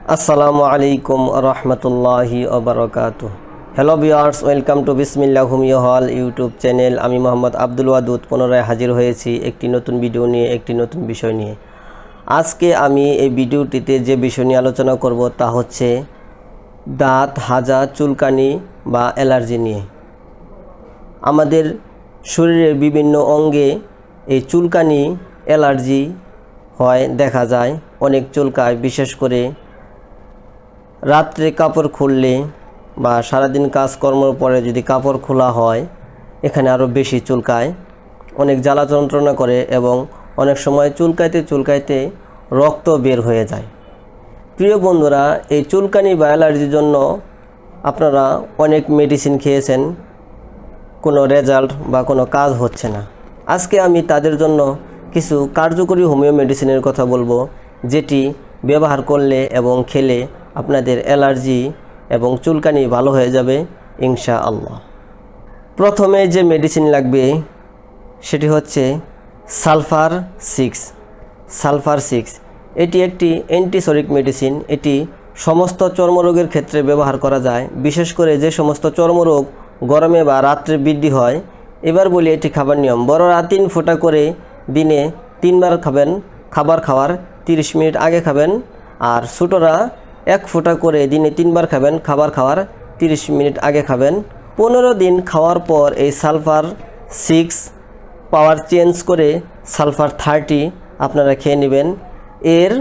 আসসালামু আলাইকুম রহমতুল্লাহি ওবরকাত hello viewers welcome to Bismillah homeo hall YouTube channel আমি মোহাম্মদ আব্দুল ওয়াদুদ, পুনরায় হাজির হয়েছি একটি নতুন ভিডিও নিয়ে, একটি নতুন বিষয় নিয়ে। আজকে আমি এই ভিডিওটিতে যে বিষয় নিয়ে আলোচনা করব তা হচ্ছে দাঁত, হাজা, চুলকানি বা অ্যালার্জি নিয়ে। আমাদের শরীরের বিভিন্ন অঙ্গে এই চুলকানি, অ্যালার্জি হয়, দেখা যায়। অনেক চুলকায়, বিশেষ করে রাত্রে কাপড় খুললে বা সারাদিন কাজকর্মের পরে যদি কাপড় খোলা হয়, এখানে আরও বেশি চুলকায়। অনেক জ্বালা যন্ত্রণা করে এবং অনেক সময় চুলকাইতে চুলকাইতে রক্ত বের হয়ে যায়। প্রিয় বন্ধুরা, এই চুলকানি বা অ্যালার্জির জন্য আপনারা অনেক মেডিসিন খেয়েছেন, কোনো রেজাল্ট বা কোনো কাজ হচ্ছে না। আজকে আমি তাদের জন্য কিছু কার্যকরী হোমিও মেডিসিনের কথা বলব, যেটি ব্যবহার করলে এবং খেলে আপনাদের অ্যালার্জি এবং চুলকানি ভালো হয়ে যাবে ইনশা আল্লাহ প্রথমে যে মেডিসিন লাগবে, সেটি হচ্ছে সালফার সিক্স। সালফার সিক্স, এটি একটি অ্যান্টিসরিক মেডিসিন এটি সমস্ত চর্মরোগের ক্ষেত্রে ব্যবহার করা যায়। বিশেষ করে যে সমস্ত চর্মরোগ গরমে বা রাত্রে বৃদ্ধি হয়, এবার বলি এটি খাবার নিয়ম। বড়রা তিন ফোঁটা করে দিনে তিনবার খাবেন, খাবার খাওয়ার 30 মিনিট আগে খাবেন, আর ছোটরা এক ফোঁটা করে দিনে তিনবার খাবেন, খাবার খাওয়ার 30 মিনিট আগে খাবেন। পনেরো দিন খাওয়ার পর এই সালফার সিক্স পাওয়ার চেঞ্জ করে সালফার থার্টি আপনারা খেয়ে নেবেন। এর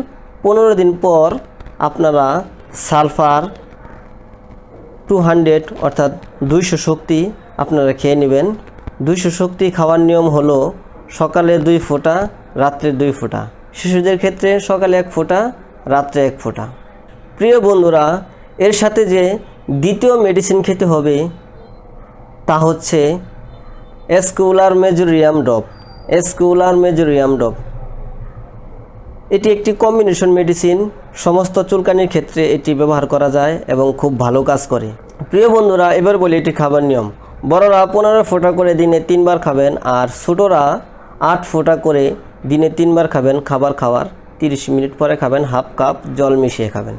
পনেরো দিন পর আপনারা সালফার টু হান্ড্রেড অর্থাৎ দুইশো শক্তি আপনারা খেয়ে নেবেন। দুইশো শক্তি খাওয়ার নিয়ম হলো সকালে দুই ফোঁটা, রাত্রে দুই ফোঁটা। শিশুদের ক্ষেত্রে সকালে এক ফোঁটা, রাত্রে এক ফোঁটা। প্রিয় বন্ধুরা, এর সাথে যে দ্বিতীয় মেডিসিন খেতে হবে, তা হচ্ছে এসকুলার মেজোরিয়াম ডপ এসকুলার মেজোরিয়াম ডপ এটি একটি কম্বিনেশন মেডিসিন সমস্ত চুলকানির ক্ষেত্রে এটি ব্যবহার করা যায় এবং খুব ভালো কাজ করে। প্রিয় বন্ধুরা, এবার বলি এটি খাবার নিয়ম। বড়রা পনেরো ফোঁটা করে দিনে তিনবার খাবেন আর ছোটরা আট ফোঁটা করে দিনে তিনবার খাবেন। খাবার খাওয়ার তিরিশ মিনিট পরে খাবেন, হাফ কাপ জল মিশিয়ে খাবেন।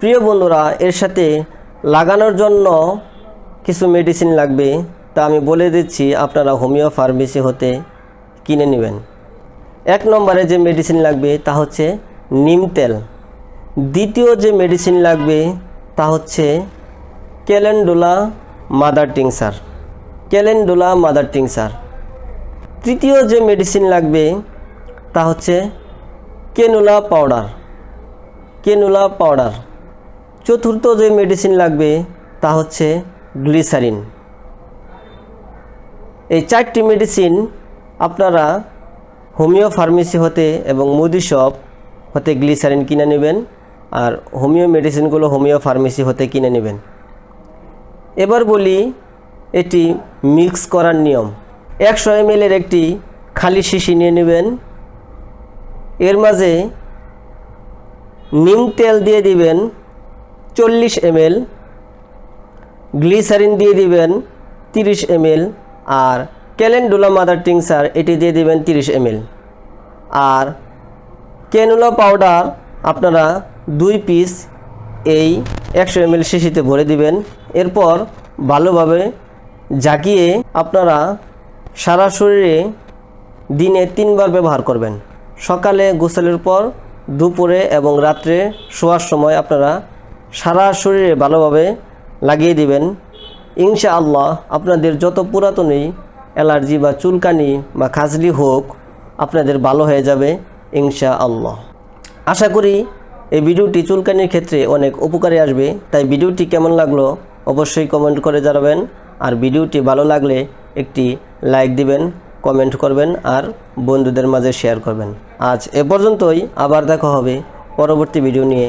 প্রিয় বন্ধুরা, এর সাথে লাগানোর জন্য কিছু মেডিসিন লাগবে। তা আমি বলে দিচ্ছি, আপনারা হোমিও ফার্মেসি হতে কিনে নেবেন। এক নম্বরে যে মেডিসিন লাগবে, তা হচ্ছে নিম তেল। দ্বিতীয় যে মেডিসিন লাগবে, তা হচ্ছে calendula mother tincture. Calendula mother tincture. তৃতীয় যে মেডিসিন লাগবে, তা হচ্ছে কেনুলা পাউডার। কেনুলা পাউডার। চতুর্থ যে মেডিসিন লাগবে, তা হচ্ছে গ্লিসারিন এই চারটি মেডিসিন আপনারা হোমিও ফার্মেসি হতে এবং মুদি শপ হতে গ্লিসারিন কিনে নেবেন, আর হোমিও মেডিসিনগুলো হোমিও ফার্মেসি হতে কিনে নেবেন। এবার বলি এটি মিক্স করার নিয়ম। একশো এম এর একটি খালি শিশি নিয়ে নেবেন। এর মাঝে নিম তেল দিয়ে দিবেন। চল্লিশ এমএল, গ্লিসারিন দিয়ে দিবেন তিরিশ এমএল, আর ক্যালেন্ডুলা মাদার টিংসার এটি দিয়ে দিবেন তিরিশ এমএল। আর ক্যানুলা পাউডার আপনারা দুই পিস এই একশো এমএল শিশিতে ভরে দিবেন। এরপর ভালোভাবে জাগিয়ে আপনারা সারা শরীরে দিনে তিনবার ব্যবহার করবেন। সকালে গোসলের পর, দুপুরে এবং রাত্রে শোয়ার সময় আপনারা সারা শরীরে ভালোভাবে লাগিয়ে দিবেন। ইনশা আল্লাহ আপনাদের যত পুরাতনই অ্যালার্জি বা চুলকানি বা খাজলি হোক, আপনাদের ভালো হয়ে যাবে ইনশা আল্লাহ আশা করি এই ভিডিওটি চুলকানির ক্ষেত্রে অনেক উপকারে আসবে। তাই ভিডিওটি কেমন লাগল অবশ্যই কমেন্ট করে জানাবেন। আর ভিডিওটি ভালো লাগলে একটি লাইক দিবেন, কমেন্ট করবেন আর বন্ধুদের মাঝে শেয়ার করবেন। আজ এ পর্যন্তই। আবার দেখা হবে পরবর্তী ভিডিও নিয়ে।